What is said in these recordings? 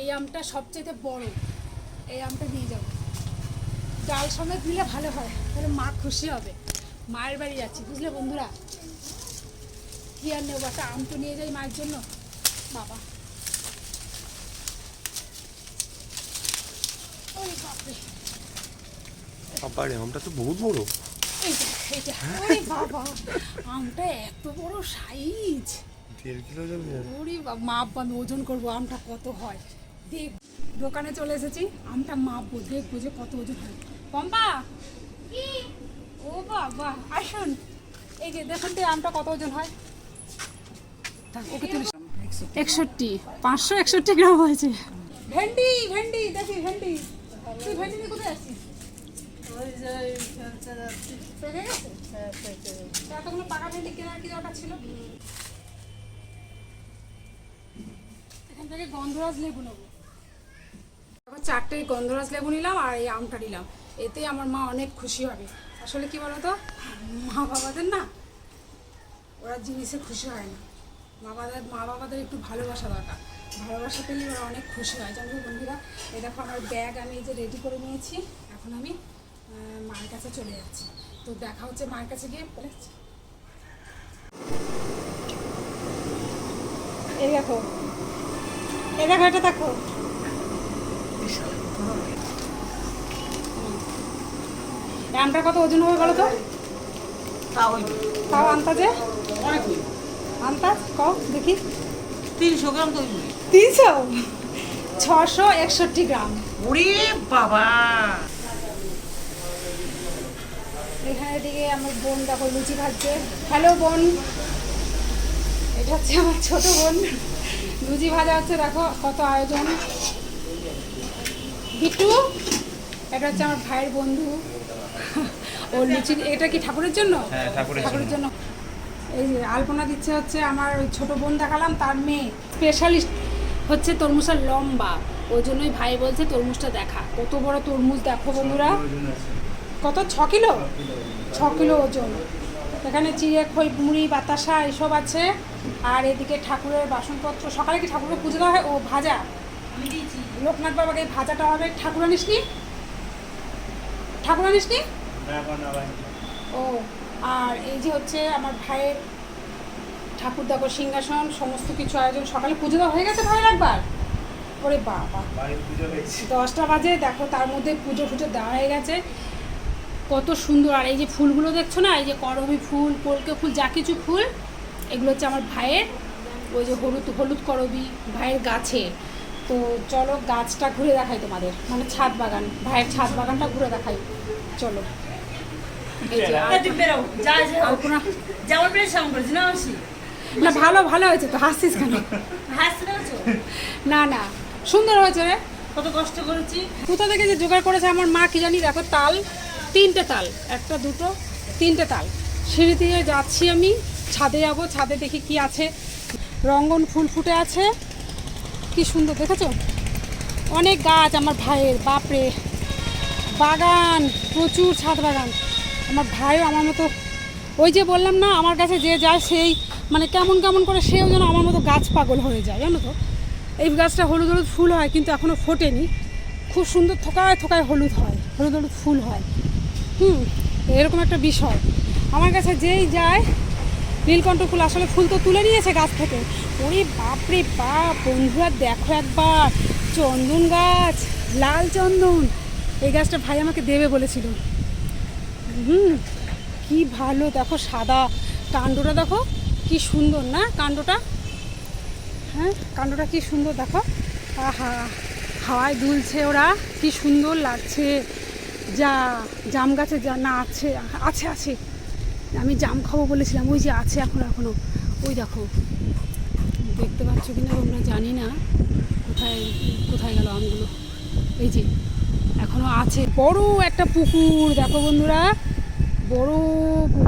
এই আমটা সবচেয়ে বড়। এই আমটা নিয়ে যাব। ডাল সমেত দিলে ভালো হয় তাহলে মা খুশি হবে। মায়ের বাড়ি যাচ্ছি বুঝলে বন্ধুরা? কি আর নেব? একটা আম তো নিয়ে যাই মায়ের জন্য। বাবা। বাবারে আমটা তো বহুত বড়। ওরে বাবা আমটা এত বড় সাইজ দেড় কিলো যাবে। ওরে আমি ওজন করব আমটা কত হয়? দেখ দোকানে চলে এসেছি। আমটা মাপবো দেখব যে কত ওজন হয়। পম্পা! ও বাবা আসুন এই যে দেখুন তো আমটা কত ওজন হয়। ওকে তুলিস একষট্টি। পাঁচশো একষট্টি গ্রাম হয়েছে। ভেন্ডি ভেন্ডি দেখি ভেন্ডি। তুই ভেন্ডি নিয়ে কোথায় আসছিস গেছে? এতগুলো পাকা ভেন্ডি কেনার কি দরকার ছিল? এখান থেকে গন্ধরাজ লেবু নেব। তারপর চারটে গন্ধরাজ লেবু নিলাম আর এই আমটা নিলাম। এতে আমার মা অনেক খুশি হবে। আসলে কি বলতো? মা বাবাদের না, ওরা জিনিসে খুশি হয় না। মা বাবাদের মা বাবাদের একটু ভালোবাসা দরকার। ভালোবাসা পেলে ওরা অনেক খুশি হয়। জানো বন্ধুরা, এই দেখো আমার ব্যাগ আমি এই যে রেডি করে নিয়েছি। এখন আমি মায়ের কাছে চলে যাচ্ছি। তো দেখা হচ্ছে মায়ের কাছে গিয়ে এই দেখো। এই দেখো, এটা দেখো। এই আমটার কত? ওজন হবে বলো তো? তাও আন্তাজে আন্তাজ কও দেখি। তিনশো গ্রাম তৈরি তিনশো? ছশো একষট্টি গ্রাম। ওরে বাবা! এখানে দিকে আমার বোন দেখো লুচি ভাজছে হ্যালো বোন। এটা হচ্ছে আমার ছোট বোন। লুচি ভাজা হচ্ছে দেখো কত আয়োজন। বিট্টু এটা হচ্ছে আমার ভাইয়ের বন্ধু। ও লুচি এটা কি ঠাকুরের জন্য? হ্যাঁ, ঠাকুরের ঠাকুরের জন্য। এই যে আলপনা দিচ্ছে হচ্ছে আমার ওই ছোটো বোন দেখালাম তার মেয়ে। স্পেশালিস্ট হচ্ছে তরমুজটা লম্বা। ওই জন্যই ভাই বলছে তরমুজটা দেখা। কত বড় তরমুজ দেখো বন্ধুরা। কত? ছ কিলো? ছ কিলো ওজন। এখানে চিড়ে খই মুড়ি বাতাসা এসব আছে। আর এদিকে ঠাকুরের বাসনপত্র। সকালে কি ঠাকুরের পুজো দেওয়া হয়? ও ভাজা। লোকনাথ বাবাকে ভাজাটা হবে। ঠাকুর আনিস নি? ঠাকুর আনিস নি? ও, আর এই যে হচ্ছে আমার ভাইয়ের ঠাকুর দেখো, সিংহাসন, সমস্ত কিছু আয়োজন, সকালে পুজো দেওয়া হয়ে গেছে ভাইয়ের একবার? ওরে বাবা। দশটা বাজে, দেখো তার মধ্যে পুজো ফুজো দেওয়া হয়ে গেছে। কত সুন্দর, আর এই যে ফুলগুলো দেখছ না, এই যে করবি ফুল কলকে ফুল, যা কিছু ফুল, এগুলো হচ্ছে আমার ভাইয়ের, ওই যে হলুদ হলুদ করবি ভাইয়ের গাছে। তো চলো গাছটা ঘুরে দেখাই তোমাদের মানে ছাদ বাগান ভাইয়ের ছাদ বাগানটা ঘুরে দেখাই চলো। না না ভালো ভালো হয়েছে তো হাসছিস কেন? না না সুন্দর হয়েছে রে। কত কষ্ট করেছি। কোথা থেকে যে জোগাড় করেছে আমার মা কি জানি দেখো তাল তিনটে তাল একটা দুটো তিনটে তাল। সিঁড়ি দিয়ে যাচ্ছি আমি ছাদে যাব ছাদে দেখি কি আছে। রঙ্গন ফুল ফুটে আছে। কি সুন্দর, দেখেছ? অনেক গাছ, আমার ভাইয়ের, বাপরে। বাগান, প্রচুর ছাদ বাগান। আমার ভাইও আমার মতো, ওই যে বললাম না, আমার কাছে যে যায় সেই মানে কেমন কেমন করে সেও যেন আমার মতো গাছ পাগল হয়ে যায়, জানো তো? এই গাছটা হলুদ হলুদ ফুল হয়, কিন্তু এখনও ফোটেনি। খুব সুন্দর থোকায় থোকায় হলুদ হয়, হলুদ হলুদ ফুল হয়। হুম, এরকম একটা বিষয়। আমার কাছে যেই যায়, নীলকণ্ঠ ফুল আসলে ফুল তো তুলে নিয়েছে গাছ থেকে। ওরে বাপরে বাপ, বন্ধুরা দেখো একবার, চন্দন গাছ, লাল চন্দন। এই গাছটা ভাই আমাকে দেবে বলেছিল। হুম, কি ভালো, দেখো সাদা। কাণ্ডটা দেখো, কি সুন্দর না কাণ্ডটা? হ্যাঁ কাণ্ডটা কি সুন্দর দেখো। আহা, হাওয়ায় দুলছে ওরা, কি সুন্দর লাগছে। যা, জাম গাছে যা, না, আছে আছে আছে। আমি জাম খাব বলেছিলাম, ওই যে আছে এখন এখনও ওই দেখো দেখতে পাচ্ছ কিনা আমরা জানি না। কোথায় কোথায় গেল আমগুলো? এই যে, এখনও আছে। বড় একটা পুকুর, দেখো বন্ধুরা। বড়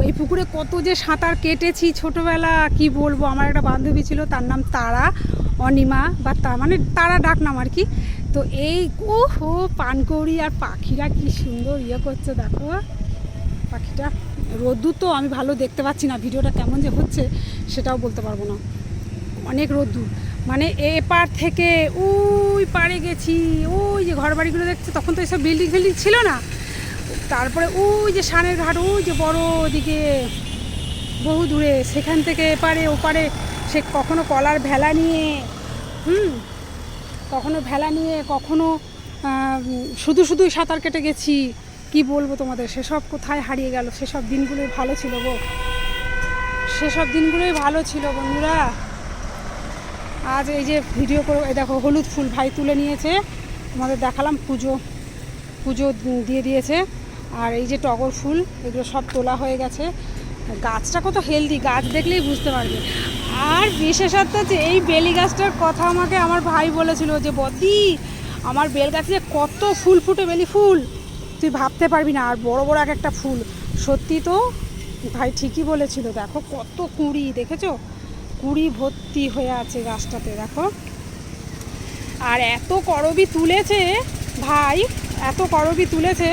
এই পুকুরে কত যে সাঁতার কেটেছি ছোটবেলা, কি বলব? আমার একটা বান্ধবী ছিল, তার নাম তারা, অনিমা, বা তার মানে তারা ডাক নাম আর কি। তো এই ও হো পানকৌড়ি আর পাখিরা কি সুন্দর ইয়ে করছে, দেখো। পাখিটা, রোদ্দুর তো আমি ভালো দেখতে পাচ্ছি না, ভিডিওটা কেমন যে হচ্ছে, সেটাও বলতে পারব না। অনেক রোদ্দুর। মানে এপার থেকে ওই পাড়ে গেছি, ওই যে ঘর বাড়িগুলো দেখছে, তখন তো এসব বিল্ডিং ফিল্ডিং ছিল না। তারপরে ওই যে সানের ঘাট, ওই যে বড় ওদিকে বহু দূরে, সেখান থেকে এপারে, ওপারে, সে কখনো কলার ভেলা নিয়ে, হুম, কখনো ভেলা নিয়ে, কখনো শুধু শুধুই সাঁতার কেটে গেছি। কি বলব তোমাদের, সেসব কোথায় হারিয়ে গেল? সেসব দিনগুলোই ভালো ছিল গো। সেসব দিনগুলোই ভালো ছিল বন্ধুরা। আজ এই যে ভিডিও করে দেখো হলুদ ফুল ভাই তুলে নিয়েছে। তোমাদের দেখালাম পুজো পুজো দিয়ে দিয়েছে। আর এই যে টগর ফুল, এগুলো সব তোলা হয়ে গেছে। গাছটা কত হেলদি গাছ দেখলেই বুঝতে পারবে। আর বিশেষত যে এই বেলি গাছটার কথা আমাকে আমার ভাই বলেছিল যে বদি আমার বেল গাছে কত ফুল ফুটে বেলি ফুল, তুই ভাবতে পারবি না। আর বড় বড় এক একটা ফুল। সত্যি তো, ভাই ঠিকই বলেছিল, দেখো কত কুঁড়ি, দেখেছ? কুঁড়ি ভর্তি হয়ে আছে গাছটাতে, দেখো। আর এত করবি তুলেছে, ভাই, এত করবি তুলেছে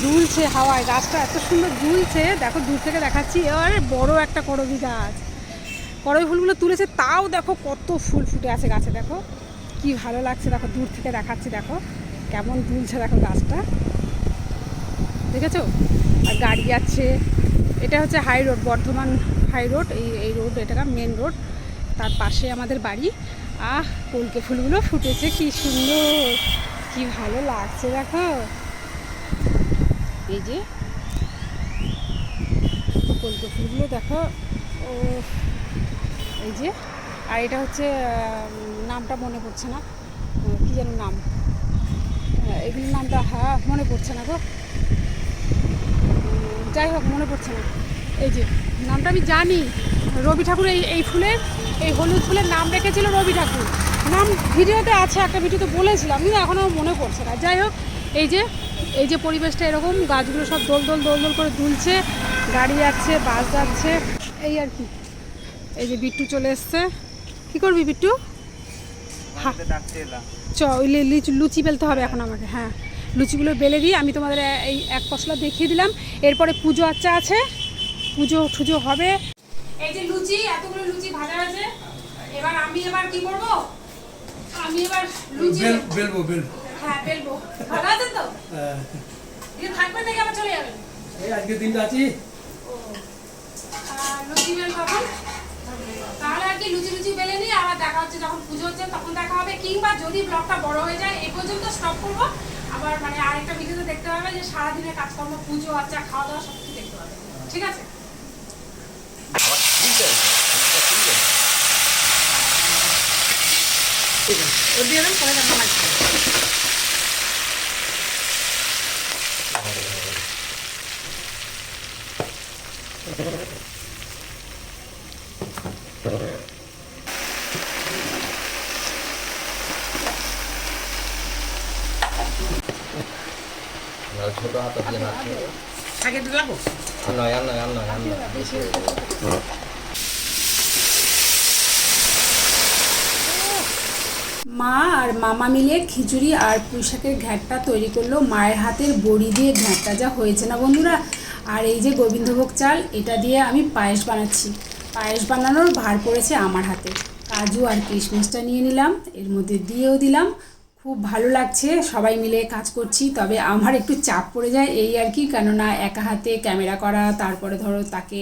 ঝুলছে হাওয়ায়। গাছটা এত সুন্দর ঝুলছে, দেখো, দূর থেকে দেখাচ্ছি। এবার বড় একটা করবি গাছ। করবি ফুলগুলো তুলেছে, তাও দেখো কত ফুল ফুটে আছে গাছে, দেখো। কি ভালো লাগছে, দেখো, দূর থেকে দেখাচ্ছি, দেখো। কেমন ঝুলছে, দেখো গাছটা। দেখেছ? আর গাড়ি যাচ্ছে এটা হচ্ছে high road Bardhaman high road এই এই রোড এটা মেন রোড তার পাশে আমাদের বাড়ি। আহ কলকে ফুলগুলো ফুটেছে কি সুন্দর কি ভালো লাগছে দেখো। এই যে কলকে ফুলগুলো দেখো। ও এই যে। আর এটা হচ্ছে নামটা মনে পড়ছে না। কি যেন নাম। আহ, এগুলোর নামটা হ্যাঁ মনে পড়ছে না গো। যাই হোক, মনে পড়ছে না। এই যে, নামটা আমি জানি। রবি ঠাকুর, এই এই ফুলের এই হলুদ ফুলের নাম রেখেছিল রবি ঠাকুর। নাম ভিডিওতে আছে, একটা ভিডিওতে বলেছিলাম, কিন্তু এখন আমার মনে পড়ছে না। যাই হোক, এই যে এই যে পরিবেশটা এরকম, গাছগুলো সব দোল দোল দোল দোল করে দুলছে, গাড়ি যাচ্ছে, বাস যাচ্ছে, এই আর কি। এই যে বিট্টু চলে এসছে। কি করবি বিট্টু? হ্যাঁ চ, ওই লিচু- বেলতে হবে এখন আমাকে হ্যাঁ। লুচিগুলো বেলে দিই আমি তোমাদের এই এক পশলা দেখিয়ে দিলাম। এরপরে পুজো আচ্চা আছে। পুজো ঠুজো হবে। এই যে লুচি এতগুলো লুচি ভাজা আছে। এবার আমি এবার কি করব? আমি এবার লুচি বেল বেলবো বেলবো। হ্যাঁ বেলবো। ভালো আছেন তো? হ্যাঁ। থাকবেন নাকি আবার চলে যাবেন? এই আজকে দিনটা আছি। লুচি বেল কখন? তাহলে আর কি লুচি লুচি বেলে নিয়ে আবার দেখা হচ্ছে। যখন পুজো হচ্ছে তখন দেখা হবে। কিংবা যদি ব্লগটা বড় হয়ে যায় এই পর্যন্ত স্টপ করব। আবার মানে আরেকটা ভিডিওতে দেখতে পাবে যে সারাদিনের কাজকর্ম পুজো আচ্ছা খাওয়া দাওয়া সব কিছু দেখতে পাবে ঠিক আছে ঠিক আছে ছোট হাত দিয়ে নাচছে আগে দিলাম। আর নয় আর নয় আর নয় আর নয়। মা আর মামা মিলে খিচুড়ি আর পুঁইশাকের ঘ্যাটটা তৈরি করল। মায়ের হাতের বড়ি দিয়ে ঘ্যাটটা যা হয়েছে না বন্ধুরা? আর এই যে গোবিন্দভোগ চাল এটা দিয়ে আমি পায়েস বানাচ্ছি। পায়েস বানানোর ভার পড়েছে আমার হাতে। কাজু আর কিশমিশটা নিয়ে নিলাম। এর মধ্যে দিয়েও দিলাম। খুব ভালো লাগছে, সবাই মিলে কাজ করছি, তবে আমার একটু চাপ পড়ে যায় এই আর কি। কেননা একা হাতে ক্যামেরা করা, তারপরে ধরো তাকে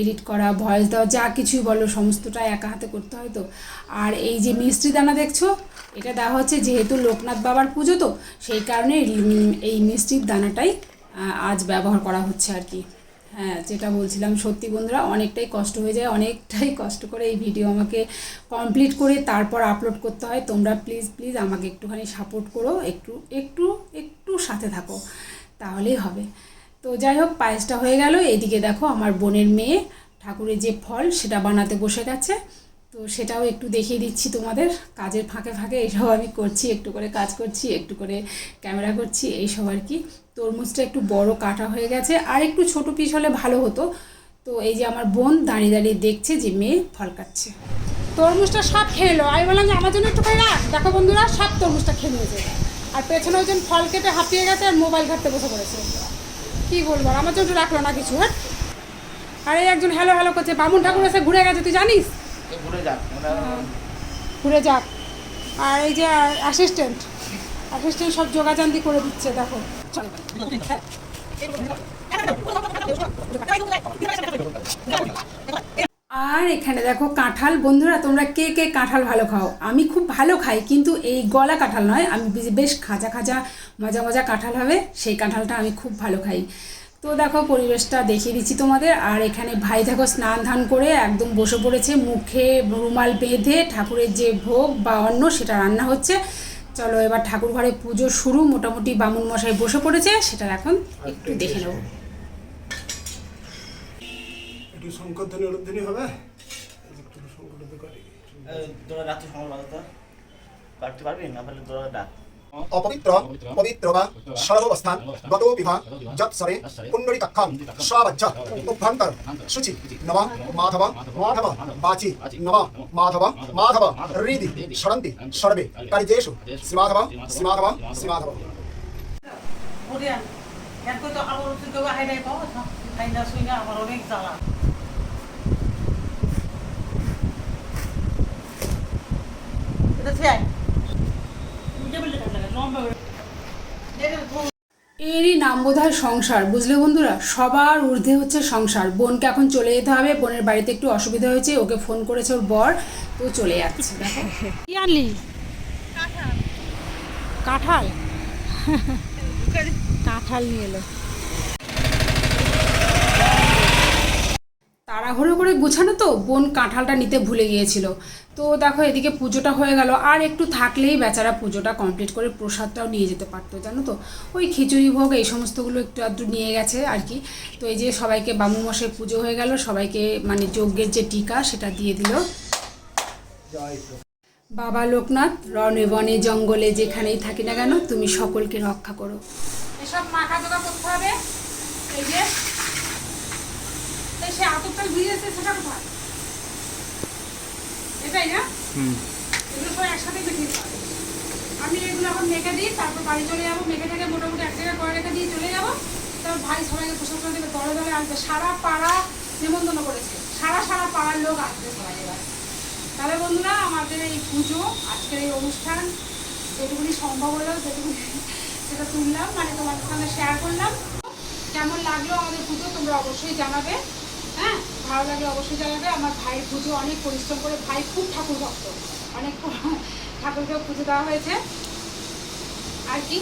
এডিট করা, ভয়েস দেওয়া, যা কিছুই বলো, সমস্তটা একা হাতে করতে হয় তো। আর এই যে মিষ্টি দানা দেখছ, এটা দেওয়া হচ্ছে যেহেতু লোকনাথ বাবার পুজো তো, সেই কারণে এই মিষ্টির দানাটাই আজ ব্যবহার করা হচ্ছে আর কি। হ্যাঁ যেটা বলছিলাম, সত্যি বন্ধুরা, অনেকটাই কষ্ট হয়ে যায়, অনেকটাই কষ্ট করে এই ভিডিও আমাকে কমপ্লিট করে তারপর আপলোড করতে হয়। তোমরা প্লিজ প্লিজ আমাকে একটুখানি সাপোর্ট করো, একটু একটু একটু সাথে থাকো, তাহলেই হবে। তো যাই হোক, পায়েসটা হয়ে গেল। এদিকে দেখো, আমার বোনের মেয়ে ঠাকুরের যে ফল, সেটা বানাতে বসে গেছে। তো সেটাও একটু দেখিয়ে দিচ্ছি তোমাদের। কাজের ফাঁকে ফাঁকে এইসব আমি করছি, একটু করে কাজ করছি, একটু করে ক্যামেরা করছি, এইসব আর কি। তরমুজটা একটু বড় কাটা হয়ে গেছে আর একটু ছোট পিস হলে ভালো হতো। তো এই যে আমার বোন দাঁড়িয়ে দাঁড়িয়ে দেখছে যে মেয়ে ফল কাটছে। তরমুজটা সব খেয়ে এলো। আমি বললাম যে আমার জন্য একটু রাখ। দেখো বন্ধুরা সব তরমুজটা খেয়ে নিয়েছে। আর পেছনে ওজন ফল কেটে হাঁপিয়ে গেছে আর মোবাইল ঘাটতে বসে পড়েছে। কী বলব আমার জন্য রাখল না কিছু হ্যাঁ? আর এই একজন হ্যালো হ্যালো করছে বামুন ঠাকুর এসে ঘুরে গেছে তুই জানিস? ঘুরে যাক ঘুরে যাক। আর এই যে অ্যাসিস্ট্যান্ট অ্যাসিস্ট্যান্ট সব যোগাযান্তি করে দিচ্ছে, দেখো। আর এখানে দেখো কাঁঠাল। বন্ধুরা, তোমরা কে কে কাঁঠাল ভালো খাও? আমি খুব ভালো খাই, কিন্তু এই গলা কাঁঠাল নয়, আমি বেশ- বেশ খাজা খাজা, মজা মজা কাঁঠাল হবে, সেই কাঁঠালটা আমি খুব ভালো খাই। তো দেখো, পরিবেশটা দেখিয়ে দিচ্ছি তোমাদের। আর এখানে ভাই দেখো স্নান ধান করে একদম বসে পড়েছে, মুখে রুমাল বেঁধে ঠাকুরের যে ভোগ বা অন্ন, সেটা রান্না হচ্ছে। চলো এবার ঠাকুর ঘরে পুজো শুরু। মোটামুটি বামুন মশাই বসে পড়েছে সেটা এখন একটু দেখে নেব। একটু শঙ্করধ্বনি উলুধ্বনি হবে? একটু শঙ্করধ্বনি করি। তোরা রাত্রি সময় বাজাতে পারতে পারবি না পারলে তোরা ডাক অপবিত্র পবিত্র বা সর্বাবস্থান গতোপি ভা যৎসরে কুণ্ডলী কক্ষম স্বাবজ্জ উভ্যন্তর শুচি নম মাধব মাধব বাচি নম মাধব মাধব হৃদি সরন্তি সর্বে কার্যেষু শ্রীমাধব শ্রীমাধব শ্রীমাধব orang এরই নাম বোধ হয় সংসার বুঝলে বন্ধুরা? সবার ঊর্ধ্বে হচ্ছে সংসার। বোনকে এখন চলে যেতে হবে বোনের বাড়িতে একটু অসুবিধা হয়েছে ওকে ফোন করেছে ওর বর তো চলে যাচ্ছে দেখো। কি আনলি? কাঁঠাল। কাঁঠাল নিয়ে এলো। তাড়াহুড়ো করে গোছানো তো, বোন কাঁঠালটা নিতে ভুলে গিয়েছিল। তো দেখো এদিকে পুজোটা হয়ে গেল, আর একটু থাকলেই বেচারা পুজোটা কমপ্লিট করে প্রসাদটাও নিয়ে যেতে পারতো, জানো তো? ওই খিচুড়ি ভোগ, এই সমস্তগুলো একটু আধটু নিয়ে গেছে আর কি। তো এই যে সবাইকে বামু মশাই পুজো হয়ে গেল, সবাইকে মানে যজ্ঞের যে টিকা সেটা দিয়ে দিল। বাবা লোকনাথ, রণে বনে, জঙ্গলে যেখানেই থাকি না কেন, তুমি সকলকে রক্ষা করো। এসব মাখা করতে হবে। এই যে সে আতরটা ভিজেছে সেটা কোথায় এটাই না? এগুলো সব একসাথে মেখে আমি এগুলো এখন মেখে দিই তারপর বাড়ি চলে যাব। মেখে থেকে মোটামুটি এক জায়গায় করে রেখে দিয়ে চলে যাব। তারপর ভাই সবাইকে প্রসাদ করে দেবে দলে দলে আসবে। সারা পাড়া নিমন্ত্রণ করেছে। সারা সারা পাড়ার লোক আসবে সবাই এবার। তাহলে বন্ধুরা আমাদের এই পুজো আজকের এই অনুষ্ঠান যেটুকুনি সম্ভব হলো সেটুকুনি সেটা তুললাম। মানে তোমাদের সঙ্গে শেয়ার করলাম। কেমন লাগল আমাদের পুজো তোমরা অবশ্যই জানাবে। ভালো লাগে অবশ্যই জানাবে। আমার ভাইয়ের পুজো অনেক পরিশ্রম করে। ভাই খুব ঠাকুর ভক্ত। অনেক ঠাকুরকেও পুজো দেওয়া হয়েছে। আর কি?